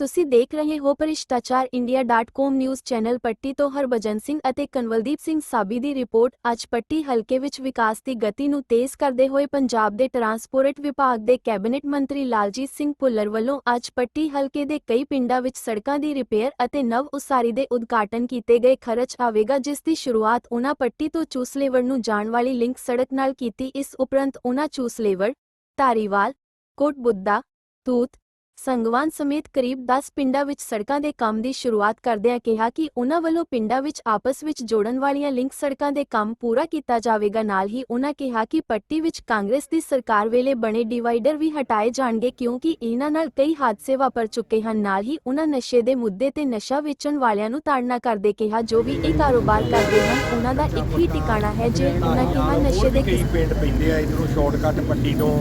ਤੁਸੀਂ ਦੇਖ ਰਹੇ ਹੋ ਭ੍ਰਿਸ਼ਟਾਚਾਰ ਇੰਡੀਆ.com ਨਿਊਜ਼ ਚੈਨਲ ਪੱਟੀ ਤੋਂ ਹਰਭਜਨ ਸਿੰਘ ਅਤੇ ਕਨਵਲਦੀਪ ਸਿੰਘ ਸਾਬੀ ਦੀ ਰਿਪੋਰਟ। ਅੱਜ ਪੱਟੀ ਹਲਕੇ ਵਿੱਚ ਵਿਕਾਸ ਦੀ ਗਤੀ ਨੂੰ ਤੇਜ਼ ਕਰਦੇ ਹੋਏ ਪੰਜਾਬ ਦੇ ਟਰਾਂਸਪੋਰਟ ਵਿਭਾਗ ਦੇ ਕੈਬਨਿਟ ਮੰਤਰੀ ਲਾਲਜੀਤ ਸਿੰਘ ਭੁੱਲਰ ਵੱਲੋਂ ਅੱਜ ਪੱਟੀ ਹਲਕੇ ਦੇ ਕਈ ਪਿੰਡਾਂ ਵਿੱਚ ਸੜਕਾਂ ਦੀ ਰਿਪੇਅਰ ਅਤੇ ਨਵ ਉਸਾਰੀ ਦੇ ਉਦਘਾਟਨ ਕੀਤੇ ਗਏ ਖਰਚ ਆਵੇਗਾ, ਜਿਸ ਦੀ ਸ਼ੁਰੂਆਤ ਉਨ੍ਹਾਂ ਪੱਟੀ ਤੋਂ ਚੂਸਲੇਵਰ ਨੂੰ ਜਾਣ ਵਾਲੀ ਲਿੰਕ ਸੜਕ ਨਾਲ ਕੀਤੀ। ਇਸ ਉਪਰੰਤ ਉਨ੍ਹਾਂ ਚੂਸਲੇਵਰ ਧਾਰੀਵਾਲ ਕੋਟ ਬੁੱਧਾ ਤੂਤ ਸੰਗਵਾਨ ਸਮੇਤ ਕਰੀਬ 10 ਪਿੰਡਾਂ ਵਿੱਚ ਸੜਕਾਂ ਦੇ ਕੰਮ ਦੀ ਸ਼ੁਰੂਆਤ ਕਰਦਿਆਂ ਕਿਹਾ ਕਿ ਉਨ੍ਹਾਂ ਵੱਲੋਂ ਪਿੰਡਾਂ ਵਿੱਚ ਆਪਸ ਵਿੱਚ ਜੋੜਨ ਵਾਲੀਆਂ ਲਿੰਕ ਸੜਕਾਂ ਦੇ ਕੰਮ ਪੂਰਾ ਕੀਤਾ ਜਾਵੇਗਾ। ਨਾਲ ਹੀ ਉਨ੍ਹਾਂ ਕਿਹਾ ਕਿ ਪੱਟੀ ਵਿੱਚ ਕਾਂਗਰਸ ਦੀ ਸਰਕਾਰ ਵੇਲੇ ਬਣੇ ਡਿਵਾਈਡਰ ਵੀ ਹਟਾਏ ਜਾਣਗੇ ਕਿਉਂਕਿ ਇਹਨਾਂ ਨਾਲ ਕਈ ਹਾਦਸੇ ਵਾਪਰ ਚੁੱਕੇ ਹਨ। ਨਾਲ ਹੀ ਉਨ੍ਹਾਂ ਨਸ਼ੇ ਦੇ ਮੁੱਦੇ ਤੇ ਨਸ਼ਾ ਵੇਚਣ ਵਾਲਿਆਂ ਨੂੰ ਤਾੜਨਾ ਕਰਦੇ ਕਿਹਾ, ਜੋ ਵੀ ਇਹ ਕਾਰੋਬਾਰ ਕਰਦੇ ਹਨ, ਉਹਨਾਂ ਦਾ ਇੱਕ ਹੀ ਟਿਕਾਣਾ ਹੈ ਜੇ ਉਨ੍ਹਾਂ ਕਿਹਾ ਨਸ਼ੇ ਦੇ ਕਿਸ ਪਿੰਡ ਪੈਂਦੇ ਆ, ਇਧਰੋਂ ਸ਼ਾਰਟਕਟ ਪੱਟੀ ਤੋਂ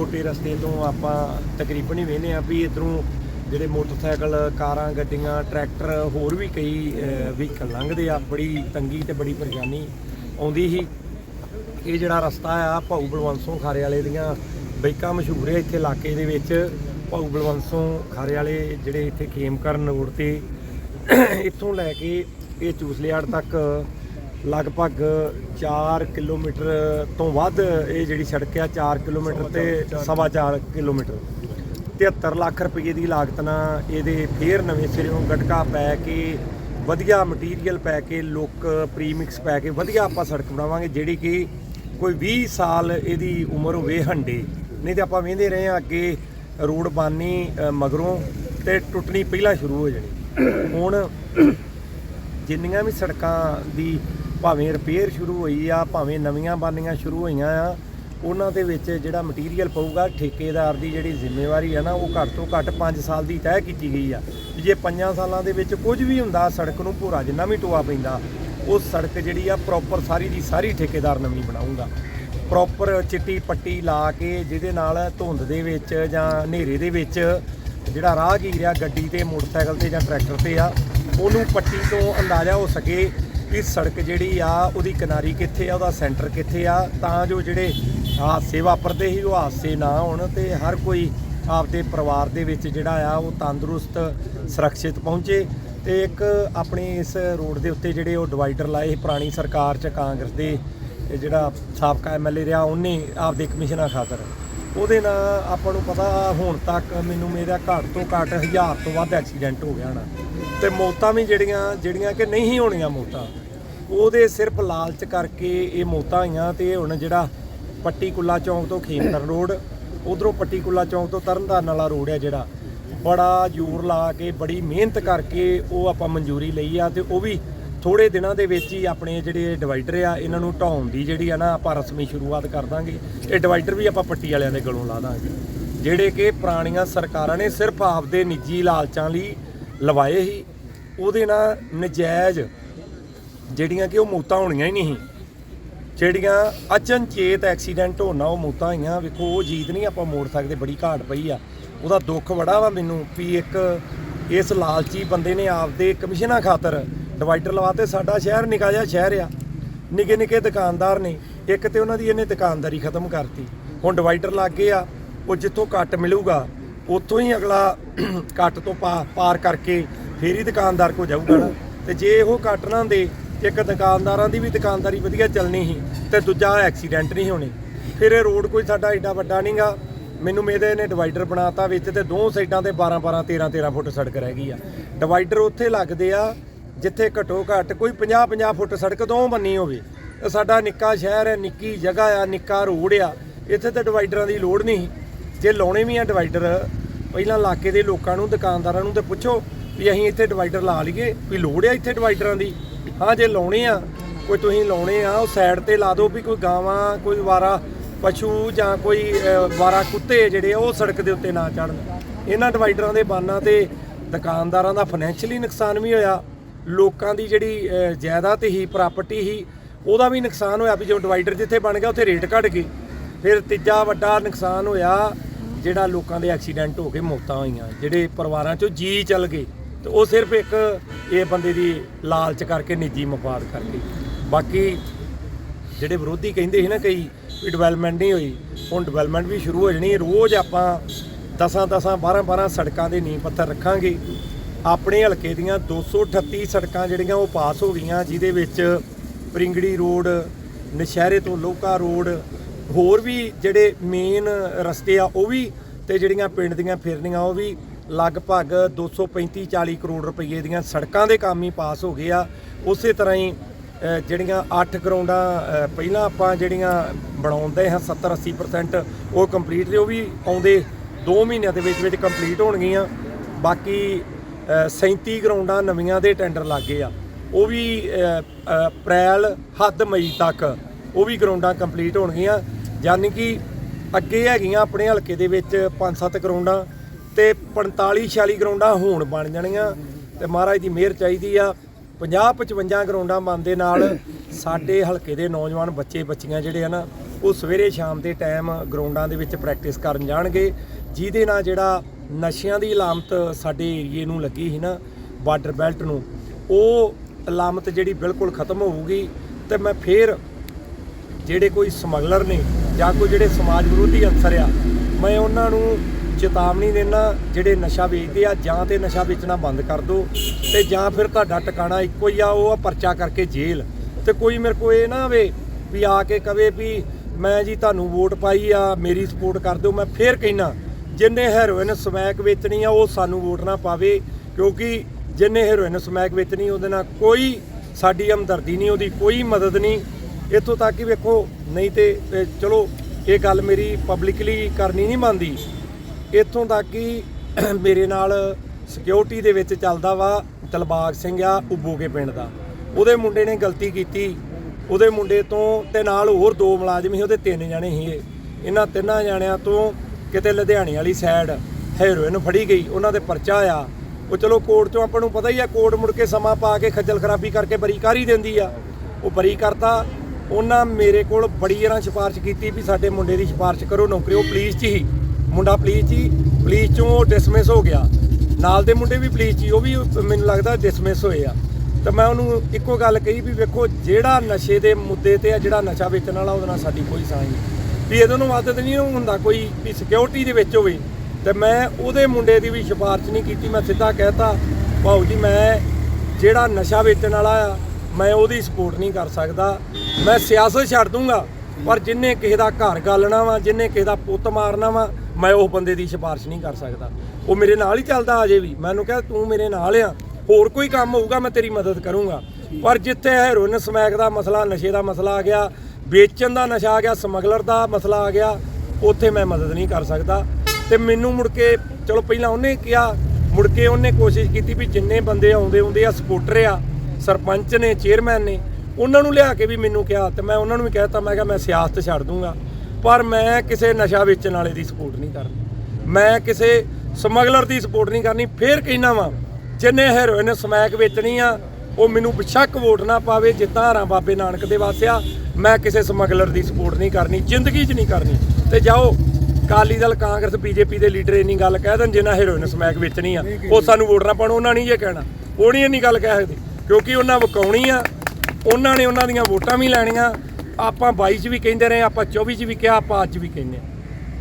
ਛੋਟੇ ਰਸਤੇ ਤੋਂ ਆਪਾਂ ਤਕਰੀਬਨ ਹੀ ਵੇਨੇ ਆ ਵੀ ਇਧਰੋਂ ਜਿਹੜੇ ਮੋਟਰਸਾਈਕਲ, ਕਾਰਾਂ, ਗੱਡੀਆਂ, ਟਰੈਕਟਰ, ਹੋਰ ਵੀ ਕਈ ਵਹੀਕਲ ਲੰਘਦੇ ਆ। ਬੜੀ ਤੰਗੀ ਤੇ ਬੜੀ ਪਰੇਸ਼ਾਨੀ ਆਉਂਦੀ ਸੀ। ਇਹ ਜਿਹੜਾ ਰਸਤਾ ਆ, ਭਾਊ ਬਲਵੰਸੋਂ ਖਾਰੇ ਵਾਲੇ ਦੀਆਂ ਬਾਈਕਾਂ ਮਸ਼ਹੂਰ ਹੈ ਇੱਥੇ ਇਲਾਕੇ ਦੇ ਵਿੱਚ। ਭਾਊ ਬਲਵੰਸੋਂ ਖਾਰੇ ਵਾਲੇ ਜਿਹੜੇ ਇੱਥੇ ਖੇਮਕਰਨ ਰੋਡ ਤੇ ਇੱਥੋਂ ਲੈ ਕੇ ਇਹ ਚੂਸਲੇਆੜ ਤੱਕ ਲਗਭਗ 4 ਕਿਲੋਮੀਟਰ ਤੋਂ ਵੱਧ ਇਹ ਜਿਹੜੀ ਸੜਕ ਆ 4 ਕਿਲੋਮੀਟਰ ਤੇ ਸਵਾ 4 ਕਿਲੋਮੀਟਰ। 73 ਲੱਖ ਰੁਪਏ ਦੀ ਲਾਗਤ ਨਾਲ ਇਹਦੇ ਫੇਰ ਨਵੇਂ ਸਿਰਿਓਂ ਗਟਕਾ ਪੈ ਕੇ ਵਧੀਆ ਮਟੀਰੀਅਲ ਪੈ ਕੇ ਲੁੱਕ ਪ੍ਰੀਮਿਕਸ ਪੈ ਕੇ ਵਧੀਆ ਆਪਾਂ ਸੜਕ ਬਣਾਵਾਂਗੇ ਜਿਹੜੀ ਕਿ ਕੋਈ 20 ਸਾਲ ਇਹਦੀ ਉਮਰ ਹੋਵੇ ਹੰਡੇ ਨਹੀਂ ਤੇ ਆਪਾਂ ਵੇਂਦੇ ਰਹੇ ਆ ਅੱਗੇ ਰੋਡ ਬਾਨੀ ਮਗਰੋਂ ਤੇ ਟੁੱਟਣੀ ਪਹਿਲਾਂ ਸ਼ੁਰੂ ਹੋ ਜਾਣੀ। ਹੁਣ ਜਿੰਨੀਆਂ ਵੀ ਸੜਕਾਂ ਦੀ ਭਾਵੇਂ ਰਿਪੇਅਰ ਸ਼ੁਰੂ ਹੋਈ ਆ, ਭਾਵੇਂ ਨਵੀਆਂ ਬਣਨੀਆਂ ਸ਼ੁਰੂ ਹੋਈਆਂ ਆ, ਉਹਨਾਂ ਦੇ ਵਿੱਚ ਜਿਹੜਾ ਮਟੀਰੀਅਲ ਪਊਗਾ, ਠੇਕੇਦਾਰ ਦੀ ਜਿਹੜੀ ਜ਼ਿੰਮੇਵਾਰੀ ਆ ਨਾ, ਉਹ ਘੱਟ ਤੋਂ ਘੱਟ 5 ਸਾਲ ਦੀ ਤੈਅ ਕੀਤੀ ਗਈ ਆ। ਵੀ ਜੇ 5 ਸਾਲਾਂ ਦੇ ਵਿੱਚ ਕੁਝ ਵੀ ਹੁੰਦਾ, ਸੜਕ ਨੂੰ ਭੂਰਾ ਜਿੰਨਾ ਵੀ ਟੋਆ ਪੈਂਦਾ, ਉਹ ਸੜਕ ਜਿਹੜੀ ਆ ਪ੍ਰੋਪਰ ਸਾਰੀ ਦੀ ਸਾਰੀ ਠੇਕੇਦਾਰ ਨਵੀਂ ਬਣਾਊਗਾ। ਪ੍ਰੋਪਰ ਚਿੱਟੀ ਪੱਟੀ ਲਾ ਕੇ, ਜਿਹਦੇ ਨਾਲ ਧੁੰਦ ਦੇ ਵਿੱਚ ਜਾਂ ਹਨੇਰੇ ਦੇ ਵਿੱਚ ਜਿਹੜਾ ਰਾਹਗੀਰ ਆ, ਗੱਡੀ ਤੇ, ਮੋਟਰਸਾਈਕਲ ਤੇ ਜਾਂ ਟਰੈਕਟਰ ਤੇ ਆ, ਉਹਨੂੰ ਪੱਟੀ ਤੋਂ ਅੰਦਾਜ਼ਾ ਹੋ ਸਕੇ ਕਿ ਸੜਕ ਜਿਹੜੀ ਆ, ਉਹਦੀ ਕਿਨਾਰੀ ਕਿੱਥੇ ਆ, ਉਹਦਾ ਸੈਂਟਰ ਕਿੱਥੇ ਆ, ਤਾਂ ਜੋ ਜਿਹੜੇ ਹਾਦਸੇ ਵਾਪਰਦੇ ਸੀ, ਉਹ ਹਾਦਸੇ ਨਾ ਹੋਣ ਤੇ ਹਰ ਕੋਈ ਆਪਦੇ ਪਰਿਵਾਰ ਦੇ ਵਿੱਚ ਜਿਹੜਾ ਆ, ਉਹ ਤੰਦਰੁਸਤ, ਸੁਰੱਖਿਅਤ ਪਹੁੰਚੇ ਤੇ ਇੱਕ ਆਪਣੇ ਇਸ ਰੋਡ ਦੇ ਉੱਤੇ ਜਿਹੜੇ ਉਹ ਡਿਵਾਈਡਰ ਲਾਏ ਪੁਰਾਣੀ ਸਰਕਾਰ ਚ ਕਾਂਗਰਸ ਦੇ, ਜਿਹੜਾ ਸਾਬਕਾ ਐਮਐਲਏ ਰਿਹਾ, ਉਹਨੇ ਆਪਦੇ ਕਮਿਸ਼ਨਾਂ ਖਾਤਰ। ਉਹਦੇ ਨਾਲ ਆਪਾਂ ਨੂੰ ਪਤਾ ਹੁਣ ਤੱਕ ਮੈਨੂੰ ਮੇਰਾ ਘੱਟ ਤੋਂ ਘੱਟ ਹਜ਼ਾਰ ਤੋਂ ਵੱਧ ਐਕਸੀਡੈਂਟ ਹੋ ਗਿਆ ਨਾ। ਤੇ ਮੌਤਾਂ ਵੀ ਜਿਹੜੀਆਂ ਜਿਹੜੀਆਂ ਕਿ ਨਹੀਂ ਹੋਣੀਆਂ ਮੌਤਾਂ, ਉਹਦੇ ਸਿਰਫ ਲਾਲਚ ਕਰਕੇ ਇਹ ਮੌਤਾਂ ਹੋਈਆਂ ਤੇ ਹੁਣ ਜਿਹੜਾ ਪੱਟੀ ਕੁੱਲਾ ਚੌਂਕ ਤੋਂ ਖੇਮਤਰ ਰੋਡ, ਉਧਰੋਂ ਪੱਟੀ ਕੁੱਲਾ ਚੌਂਕ ਤੋਂ ਤਰਨਤਾਰਨ ਵਾਲਾ ਰੋਡ ਹੈ ਜਿਹੜਾ, ਬੜਾ ਜ਼ੋਰ ਲਾ ਕੇ, ਬੜੀ ਮਿਹਨਤ ਕਰਕੇ ਉਹ ਆਪਾਂ ਮਨਜ਼ੂਰੀ ਲਈ ਆ ਤੇ ਉਹ ਵੀ ਥੋੜੇ ਦਿਨਾਂ ਦੇ ਵਿੱਚ ਹੀ ਆਪਣੇ ਜਿਹੜੇ ਡਿਵਾਈਡਰ ਆ, ਇਹਨਾਂ ਨੂੰ ਢਾਉਣ ਦੀ ਜਿਹੜੀ ਆ ਨਾ ਆਪਾਂ ਰਸਮੀ ਸ਼ੁਰੂਆਤ ਕਰ ਦਾਂਗੇ। ਇਹ ਡਿਵਾਈਡਰ ਵੀ ਆਪਾਂ ਪੱਟੀ ਵਾਲਿਆਂ ਦੇ ਗਲੋਂ ਲਾ ਦਾਂਗੇ। ਜਿਹੜੇ ਕਿ ਪੁਰਾਣੀਆਂ ਸਰਕਾਰਾਂ ਨੇ ਸਿਰਫ ਆਪਦੇ ਨਿੱਜੀ ਲਾਲਚਾਂ ਲਈ ਲਵਾਏ ਸੀ, ਉਹਦੇ ਨਾਲ ਨਜਾਇਜ਼ ਜਿਹੜੀਆਂ ਕਿ ਉਹ ਮੌਤਾਂ ਹੋਣੀਆਂ ਹੀ ਨਹੀਂ ਸੀ। ਜਿਹੜੀਆਂ ਅਚਨਚੇਤ ਐਕਸੀਡੈਂਟ ਹੋਣਾ ਉਹ ਮੌਤਾਂ ਹੋਈਆਂ, ਵੇਖੋ ਉਹ ਜੀਤ ਨਹੀਂ ਆਪਾਂ ਮੋੜ ਸਕਦੇ, ਬੜੀ ਘਾਟ ਪਈ ਆ। ਉਹਦਾ ਦੁੱਖ ਬੜਾ ਵਾ ਮੈਨੂੰ ਵੀ ਇੱਕ ਇਸ ਲਾਲਚੀ ਬੰਦੇ ਨੇ ਆਪਦੇ ਕਮਿਸ਼ਨਾਂ ਖਾਤਰ ਡਿਵਾਈਡਰ ਲਵਾਤੇ, ਸਾਡਾ ਸ਼ਹਿਰ ਨਿਕਾ ਜਿਹਾ ਸ਼ਹਿਰ ਆ। ਨਿੱਕੇ ਨਿੱਕੇ ਦੁਕਾਨਦਾਰ ਨੇ, ਇੱਕ ਤੇ ਉਹਨਾਂ ਦੀ ਇਹਨੇ ਦੁਕਾਨਦਾਰੀ ਖਤਮ ਕਰਤੀ। ਹੁਣ ਡਿਵਾਈਡਰ ਲੱਗ ਗਏ ਆ ਉਹ ਜਿੱਥੋਂ ਕੱਟ ਮਿਲੂਗਾ, ਉੱਥੋਂ ਹੀ ਅਗਲਾ ਕੱਟ ਤੋਂ ਪਾ- ਪਾਰ ਕਰਕੇ ਫੇਰ ਹੀ ਦੁਕਾਨਦਾਰ ਕੋ ਜਾਊਗਾ ਨਾ। ਤੇ ਜੇ ਉਹ ਕੱਟ ਨਾ ਦੇ ਇੱਕ ਦੁਕਾਨਦਾਰਾਂ ਦੀ ਵੀ ਦੁਕਾਨਦਾਰੀ ਵਧੀਆ ਚੱਲਣੀ ਸੀ, ਤੇ ਦੂਜਾ ਐਕਸੀਡੈਂਟ ਨਹੀਂ ਹੋਣੇ। ਫਿਰ ਇਹ ਰੋਡ ਕੋਈ ਸਾਡਾ ਏਡਾ ਵੱਡਾ ਨਹੀਂਗਾ। ਮੈਨੂੰ ਮੇਦੇ ਨੇ ਡਿਵਾਈਡਰ ਬਣਾਤਾ ਵਿੱਚ ਤੇ ਦੋ ਸਾਈਡਾਂ ਤੇ 12 12 13 13 ਫੁੱਟ ਸੜਕ ਰਹਿ ਗਈ ਆ। ਡਿਵਾਈਡਰ ਉੱਥੇ ਲੱਗਦੇ ਆ ਜਿੱਥੇ ਘਟੋ ਘੱਟ ਕੋਈ 50 50 ਫੁੱਟ ਸੜਕ ਦੋ ਬੰਨੀ ਹੋਵੇ। ਤੇ ਸਾਡਾ ਨਿੱਕਾ ਸ਼ਹਿਰ ਹੈ ਨਿੱਕੀ ਜਗ੍ਹਾ ਆ ਨਿੱਕਾ ਰੋਡ ਆ। ਇੱਥੇ ਤੇ ਡਿਵਾਈਡਰਾਂ ਦੀ ਲੋੜ ਨਹੀਂ। ਜੇ ਲਾਉਣੇ ਵੀ ਆ ਡਿਵਾਈਡਰ ਪਹਿਲਾਂ ਇਲਾਕੇ ਦੇ ਲੋਕਾਂ ਨੂੰ ਦੁਕਾਨਦਾਰਾਂ ਨੂੰ ਤੇ ਪੁੱਛੋ ਵੀ ਅਸੀਂ ਇੱਥੇ ਡਿਵਾਈਡਰ ਲਾ ਲਈਏ। ਵੀ ਲੋੜ ਆ ਇੱਥੇ ਡਿਵਾਈਡਰਾਂ ਦੀ? ਹਾਂ ਜੇ ਲਾਉਣੇ ਆ ਕੋਈ ਤੁਸੀਂ ਲਾਉਣੇ ਆ ਉਹ ਸਾਈਡ ਤੇ ਲਾ ਦਿਓ ਵੀ ਕੋਈ ਗਾਵਾਂ ਕੋਈ ਵਾਰਾ ਪਸ਼ੂ ਜਾਂ ਕੋਈ ਅਹ, ਵਾਰਾ ਕੁੱਤੇ ਜਿਹੜੇ ਆ ਉਹ ਸੜਕ ਦੇ ਉੱਤੇ ਨਾ ਚੜਨ ਇਹਨਾਂ ਡਿਵਾਈਡਰਾਂ ਦੇ ਬਾਨਾਂ ਤੇ ਦੁਕਾਨਦਾਰਾਂ ਦਾ ਫਾਈਨੈਂਸ਼ੀਅਲੀ ਨੁਕਸਾਨ ਵੀ ਹੋਇਆ। ਲੋਕਾਂ ਦੀ ਜਿਹੜੀ ਜਾਇਦਾਦ ਹੀ, ਪ੍ਰਾਪਰਟੀ ਹੀ, ਉਹਦਾ ਵੀ ਨੁਕਸਾਨ ਹੋਇਆ ਵੀ ਜੋ ਡਿਵਾਈਡਰ ਜਿੱਥੇ ਬਣ ਗਿਆ, ਉੱਥੇ ਰੇਟ ਘਟ ਗਏ। ਫਿਰ ਤੀਜਾ ਵੱਡਾ ਨੁਕਸਾਨ ਹੋਇਆ, ਜਿਹੜਾ ਲੋਕਾਂ ਦੇ ਐਕਸੀਡੈਂਟ ਹੋ ਕੇ ਮੌਤਾਂ ਹੋਈਆਂ, ਜਿਹੜੇ ਪਰਿਵਾਰਾਂ ਚੋਂ ਜੀ ਚੱਲ ਗਏ, ਤੇ ਉਹ ਸਿਰਫ ਇੱਕ ਇਹ ਬੰਦੇ ਦੀ ਲਾਲਚ ਕਰਕੇ, ਨਿੱਜੀ ਮਫਾਦ ਕਰਕੇ। ਬਾਕੀ ਜਿਹੜੇ ਵਿਰੋਧੀ ਕਹਿੰਦੇ ਸੀ ਨਾ ਕਈ ਵੀ ਡਿਵੈਲਪਮੈਂਟ ਨਹੀਂ ਹੋਈ, ਹੁਣ ਡਿਵੈਲਪਮੈਂਟ ਵੀ ਸ਼ੁਰੂ ਹੋ ਜਣੀ ਰੋਜ਼ ਆਪਾਂ ਦਸਾਂ ਦਸਾਂ 12 12 ਸੜਕਾਂ ਦੇ ਨੀਂਹ ਪੱਥਰ ਰੱਖਾਂਗੇ। ਆਪਣੇ ਹਲਕੇ ਦੀਆਂ 238 ਸੜਕਾਂ ਜਿਹੜੀਆਂ ਉਹ ਪਾਸ ਹੋ ਗਈਆਂ, ਜਿਹਦੇ ਵਿੱਚ ਪ੍ਰਿੰਗੜੀ ਰੋਡ, ਨਸ਼ਹਿਰੇ ਤੋਂ ਲੋਕਾ ਰੋਡ, ਹੋਰ ਵੀ ਜਿਹੜੇ ਮੇਨ ਰਸਤੇ ਆ, ਉਹ ਵੀ ਤੇ ਜਿਹੜੀਆਂ ਪਿੰਡ ਦੀਆਂ ਫਿਰਨੀਆਂ, ਉਹ ਵੀ ਲਗਭਗ 235 40 ਕਰੋੜ ਰੁਪਏ ਦੀਆਂ ਸੜਕਾਂ ਦੇ ਕੰਮ ਹੀ ਪਾਸ ਹੋ ਗਏ ਆ। ਉਸੇ ਤਰ੍ਹਾਂ ਹੀ ਜਿਹੜੀਆਂ 8 ਗਰਾਊਂਡਾਂ ਪਹਿਲਾਂ ਆਪਾਂ ਜਿਹੜੀਆਂ ਬਣਾਉਂਦੇ ਹਾਂ 70 80% ਉਹ ਕੰਪਲੀਟ ਨੇ, ਉਹ ਵੀ ਆਉਂਦੇ 2 ਮਹੀਨਿਆਂ ਦੇ ਵਿੱਚ ਵਿੱਚ ਕੰਪਲੀਟ ਹੋਣਗੀਆਂ। ਬਾਕੀ 37 ਗਰਾਊਂਡਾਂ ਨਵੀਆਂ ਦੇ ਟੈਂਡਰ ਲੱਗੇ ਆ। ਉਹ ਵੀ ਅਪ੍ਰੈਲ ਹੱਦ ਮਈ ਤੱਕ ਉਹ ਵੀ ਗਰਾਊਂਡਾਂ ਕੰਪਲੀਟ ਹੋਣਗੀਆਂ। ਯਾਨੀ ਕਿ ਅੱਗੇ ਹੈਗੀਆਂ ਆਪਣੇ ਹਲਕੇ ਦੇ ਵਿੱਚ 5-7 ਗਰਾਊਂਡਾਂ ਤੇ 45 46 ਗਰਾਊਂਡਾਂ ਹੋਣ ਬਣ ਜਾਣੀਆਂ। ਤੇ ਮਹਾਰਾਜ ਦੀ ਮਿਹਰ ਚਾਹੀਦੀ ਆ। 50 55 ਗਰਾਊਂਡਾਂ ਬਣਨ ਦੇ ਨਾਲ ਸਾਡੇ ਹਲਕੇ ਦੇ ਨੌਜਵਾਨ ਬੱਚੇ, ਬੱਚੀਆਂ ਜਿਹੜੇ ਆ ਨਾ, ਉਹ ਸਵੇਰੇ ਸ਼ਾਮ ਦੇ ਟਾਈਮ ਗਰਾਊਂਡਾਂ ਦੇ ਵਿੱਚ ਪ੍ਰੈਕਟਿਸ ਕਰਨ ਜਾਣਗੇ। ਜਿਹਦੇ ਨਾਲ ਜਿਹੜਾ ਨਸ਼ਿਆਂ ਦੀ ਲਾਮਤ ਸਾਡੇ ਏਰੀਏ ਨੂੰ ਲੱਗੀ ਸੀ ਨਾ, ਬਾਰਡਰ ਬੈਲਟ ਨੂੰ, ਉਹ ਲਾਮਤ ਜਿਹੜੀ ਬਿਲਕੁਲ ਖਤਮ ਹੋਊਗੀ ਤੇ ਮੈਂ ਫੇਰ ਜਿਹੜੇ ਕੋਈ ਸਮਗਲਰ ਨੇ ਜਾਂ ਕੋਈ ਜਿਹੜੇ ਸਮਾਜ ਵਿਰੋਧੀ ਅਨਸਰ ਆ, ਮੈਂ ਉਹਨਾਂ ਨੂੰ ਚੇਤਾਵਨੀ ਦੇਣਾ ਜਿਹੜੇ ਨਸ਼ਾ ਵੇਚਦੇ ਆ, ਜਾਂ ਤੇ ਨਸ਼ਾ ਵੇਚਣਾ ਬੰਦ ਕਰ ਦਿਓ ਤੇ ਜਾਂ ਫਿਰ ਤੁਹਾਡਾ ਟਿਕਾਣਾ ਇੱਕੋ ਹੀ ਆ, ਉਹ ਆ ਪਰਚਾ ਕਰਕੇ ਜੇਲ੍ਹ। ਤੇ ਕੋਈ ਮੇਰੇ ਕੋ ਇਹ ਨਾ ਹੋਵੇ ਵੀ ਆ ਕੇ ਕਵੇ ਵੀ ਮੈਂ ਜੀ ਤੁਹਾਨੂੰ ਵੋਟ ਪਾਈ ਆ, ਮੇਰੀ ਸਪੋਰਟ ਕਰ ਦਿਓ, ਮੈਂ ਫੇਰ ਕਹਿਣਾ ਜਿੰਨੇ ਹੈਰੋਇਨ ਸਮੈਕ ਵੇਚਣੀ ਆ, ਉਹ ਸਾਨੂੰ ਵੋਟ ਨਾ ਪਾਵੇ, ਕਿਉਂਕਿ ਜਿੰਨੇ ਹੈਰੋਇਨ ਸਮੈਕ ਵੇਚਣੀ, ਉਹਦੇ ਨਾਲ ਕੋਈ ਸਾਡੀ ਹਮਦਰਦੀ ਨਹੀਂ, ਉਹਦੀ ਕੋਈ ਮਦਦ ਨਹੀਂ। ਇੱਥੋਂ ਤੱਕ ਕਿ ਵੇਖੋ, ਨਹੀਂ ਤੇ ਚਲੋ, ਇਹ ਗੱਲ ਮੇਰੀ ਪਬਲਿਕਲੀ ਕਰਨੀ ਨਹੀਂ ਮੰਨਦੀ। ਇੱਥੋਂ ਤੱਕ ਕਿ ਮੇਰੇ ਨਾਲ ਸਿਕਿਉਰਿਟੀ ਦੇ ਵਿੱਚ ਚੱਲਦਾ ਵਾ, ਦਲਬਾਗ ਸਿੰਘ ਆ, ਉਬੋਗੇ ਪਿੰਡ ਦਾ। ਉਹਦੇ ਮੁੰਡੇ ਨੇ ਗਲਤੀ ਕੀਤੀ। ਉਹਦੇ ਮੁੰਡੇ ਤੋਂ ਤੇ ਨਾਲ ਹੋਰ ਦੋ ਮੁਲਾਜ਼ਮ ਸੀ, ਉਹਦੇ ਤਿੰਨ ਜਣੇ ਸੀ ਇਹਨਾਂ ਤਿੰਨਾਂ ਜਣਿਆਂ ਤੋਂ ਕਿਤੇ ਲੁਧਿਆਣੇ ਵਾਲੀ ਸਾਈਡ ਹੈਰੋਇਨ ਫੜੀ ਗਈ, ਉਹਨਾਂ ਦੇ ਪਰਚਾ ਆ ਉਹ ਚਲੋ ਕੋਰਟ ਚੋਂ ਆਪਾਂ ਨੂੰ ਪਤਾ ਹੀ ਆ ਕੋਰਟ ਮੁੜ ਕੇ ਸਮਾਂ ਪਾ ਕੇ ਖੱਜਲ ਖਰਾਬੀ ਕਰਕੇ ਬਰੀ ਕਰ ਹੀ ਦਿੰਦੀ ਆ। ਉਹ ਬਰੀ ਕਰਤਾ, ਉਹਨਾਂ ਮੇਰੇ ਕੋਲ ਬੜੀ ਜਰਾਂ ਸਿਫਾਰਿਸ਼ ਕੀਤੀ ਵੀ ਸਾਡੇ ਮੁੰਡੇ ਦੀ ਸਿਫਾਰਿਸ਼ ਕਰੋ ਨੌਕਰੀ, ਉਹ ਪੁਲਿਸ 'ਚ ਹੀ। ਮੁੰਡਾ ਪੁਲਿਸ 'ਚ ਹੀ, ਪੁਲਿਸ 'ਚੋਂ ਡਿਸਮਿਸ ਹੋ ਗਿਆ। ਨਾਲ ਦੇ ਮੁੰਡੇ ਵੀ ਪੁਲਿਸ 'ਚ ਹੀ, ਉਹ ਵੀ ਮੈਨੂੰ ਲੱਗਦਾ ਡਿਸਮਿਸ ਹੋਏ ਆ। ਤਾਂ ਮੈਂ ਉਹਨੂੰ ਇੱਕੋ ਗੱਲ ਕਹੀ ਵੀ ਵੇਖੋ, ਜਿਹੜਾ ਨਸ਼ੇ ਦੇ ਮੁੱਦੇ ਤੇ ਆ, ਜਿਹੜਾ ਨਸ਼ਾ ਵੇਚਣ ਵਾਲਾ, ਉਹਦੇ ਨਾਲ ਸਾਡੀ ਕੋਈ ਸਾਂਝ ਨਹੀਂ। ਵੀ ਇਹਦੇ ਨੂੰ ਮਦਦ ਨਹੀਂ ਹੁੰਦਾ, ਕੋਈ ਵੀ ਸਿਕਿਉਰਿਟੀ ਦੇ ਵਿੱਚ ਹੋਵੇ। ਤੇ ਮੈਂ ਉਹਦੇ ਮੁੰਡੇ ਦੀ ਵੀ ਸਿਫਾਰਿਸ਼ ਨਹੀਂ ਕੀਤੀ, ਮੈਂ ਸਿੱਧਾ ਕਹਿਤਾ ਭਾਊ ਜੀ, ਮੈਂ ਜਿਹੜਾ ਨਸ਼ਾ ਵੇਚਣ ਵਾਲਾ ਆ, ਮੈਂ ਉਹਦੀ ਸਪੋਰਟ ਨਹੀਂ ਕਰ ਸਕਦਾ। ਮੈਂ ਸਿਆਸਤ ਛੱਡ ਦੂੰਗਾ, ਪਰ ਜਿੰਨੇ ਕਿਸੇ ਦਾ ਘਰ ਗਾਲਣਾ ਵਾ, ਜਿੰਨੇ ਕਿਸੇ ਦਾ ਪੁੱਤ ਮਾਰਨਾ ਵਾ, ਮੈਂ ਉਹ ਬੰਦੇ ਦੀ ਸਿਫਾਰਿਸ਼ ਨਹੀਂ ਕਰ ਸਕਦਾ। ਉਹ ਮੇਰੇ ਨਾਲ ਹੀ ਚੱਲਦਾ ਅਜੇ ਵੀ। ਮੈਨੂੰ ਕਿਹਾ, ਤੂੰ ਮੇਰੇ ਨਾਲ ਆ, ਹੋਰ ਕੋਈ ਕੰਮ ਹੋਊਗਾ, ਮੈਂ ਤੇਰੀ ਮਦਦ ਕਰੂੰਗਾ। ਪਰ ਜਿੱਥੇ ਹੈਰੋਇਨ ਸਮੈਕ ਦਾ ਮਸਲਾ, ਨਸ਼ੇ ਦਾ ਮਸਲਾ ਆ ਗਿਆ ਵੇਚਣ ਦਾ ਨਸ਼ਾ ਆ ਗਿਆ, ਸਮਗਲਰ ਦਾ ਮਸਲਾ ਆ ਗਿਆ, ਉੱਥੇ ਮੈਂ ਮਦਦ ਨਹੀਂ ਕਰ ਸਕਦਾ। ਤੇ ਮੈਨੂੰ ਮੁੜ ਕੇ, ਚਲੋ ਪਹਿਲਾਂ ਉਹਨੇ ਕਿਹਾ, ਮੁੜ ਕੇ ਉਹਨੇ ਕੋਸ਼ਿਸ਼ ਕੀਤੀ ਵੀ ਜਿੰਨੇ ਬੰਦੇ ਆਉਂਦੇ ਹੁੰਦੇ ਆ ਸਪੋਰਟਰ ਆ, ਸਰਪੰਚ ਨੇ, ਚੇਅਰਮੈਨ ਨੇ, ਉਹਨਾਂ ਨੂੰ ਲਿਆ ਕੇ ਵੀ ਮੈਨੂੰ ਕਿਹਾ ਤੇ ਮੈਂ ਉਹਨਾਂ ਨੂੰ ਵੀ ਕਹਿਤਾ, ਮੈਂ ਕਿਹਾ ਮੈਂ ਸਿਆਸਤ ਛੱਡ ਦੂੰਗਾ। ਪਰ ਮੈਂ ਕਿਸੇ ਨਸ਼ਾ ਵੇਚਣ ਵਾਲੇ ਦੀ ਸਪੋਰਟ ਨਹੀਂ ਕਰਨੀ। ਮੈਂ ਕਿਸੇ ਸਮਗਲਰ ਦੀ ਸਪੋਰਟ ਨਹੀਂ ਕਰਨੀ, ਫੇਰ ਕਹਿਣਾ ਵਾਂ, ਜਿੰਨੇ ਹੈਰੋਇਨ ਸਮੈਕ ਵੇਚਣੀ ਆ ਉਹ ਮੈਨੂੰ ਬਿਸ਼ੱਕ ਵੋਟ ਨਾ ਪਾਵੇ ਜਿੱਦਾਂ ਹਾਰਾਂ ਬਾਬੇ ਨਾਨਕ ਦੇ ਵਾਸਿਆ। ਮੈਂ ਕਿਸੇ ਸਮਗਲਰ ਦੀ ਸਪੋਰਟ ਨਹੀਂ ਕਰਨੀ ਜ਼ਿੰਦਗੀ 'ਚ ਨਹੀਂ ਕਰਨੀ। ਤੇ ਜਾਓ ਕਾਲੀ ਦਲ ਕਾਂਗਰਸ ਬੀਜੇਪੀ ਦੇ ਲੀਡਰ ਇੰਨੀ ਗੱਲ ਕਹਿ ਦੇਣ ਜਿਨ੍ਹਾਂ ਹੈਰੋਇਨ ਸਮੈਕ ਵੇਚਣੀ ਆ। ਉਹ ਸਾਨੂੰ ਵੋਟ ਨਾ ਪਾਉਣ ਉਹਨਾਂ ਨਹੀਂ ਇਹ ਕਹਿਣਾ। ਉਹ ਨਹੀਂ ਇੰਨੀ ਗੱਲ ਕਹਿ ਸਕਦੇ ਕਿਉਂਕਿ ਉਹਨਾਂ ਵਿਕਾਉਣੀ ਆ। ਉਹਨਾਂ ਨੇ ਉਹਨਾਂ ਦੀਆਂ ਵੋਟਾਂ ਵੀ ਲੈਣੀਆਂ। ਆਪਾਂ 22 ਚ ਵੀ ਕਹਿੰਦੇ ਰਹੇ ਆਪਾਂ 24 ਚ ਵੀ ਕਿਹਾ ਆਪਾਂ ਅੱਜ ਵੀ ਕਹਿੰਦੇ।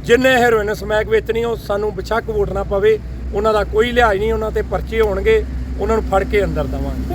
ਜਿੰਨੇ ਹੈਰੋਇਨ ਸਮੈਕ ਵੇਚਣੀ ਉਹ ਸਾਨੂੰ ਬਿਛੱਕ ਵੋਟ ਨਾ ਪਵੇ। ਉਹਨਾਂ ਦਾ ਕੋਈ ਲਿਹਾਜ਼ ਨਹੀਂ ਉਹਨਾਂ ਤੇ ਪਰਚੇ ਹੋਣਗੇ। ਉਹਨਾਂ ਨੂੰ ਫੜ ਕੇ ਅੰਦਰ ਦਵਾਂਗੇ।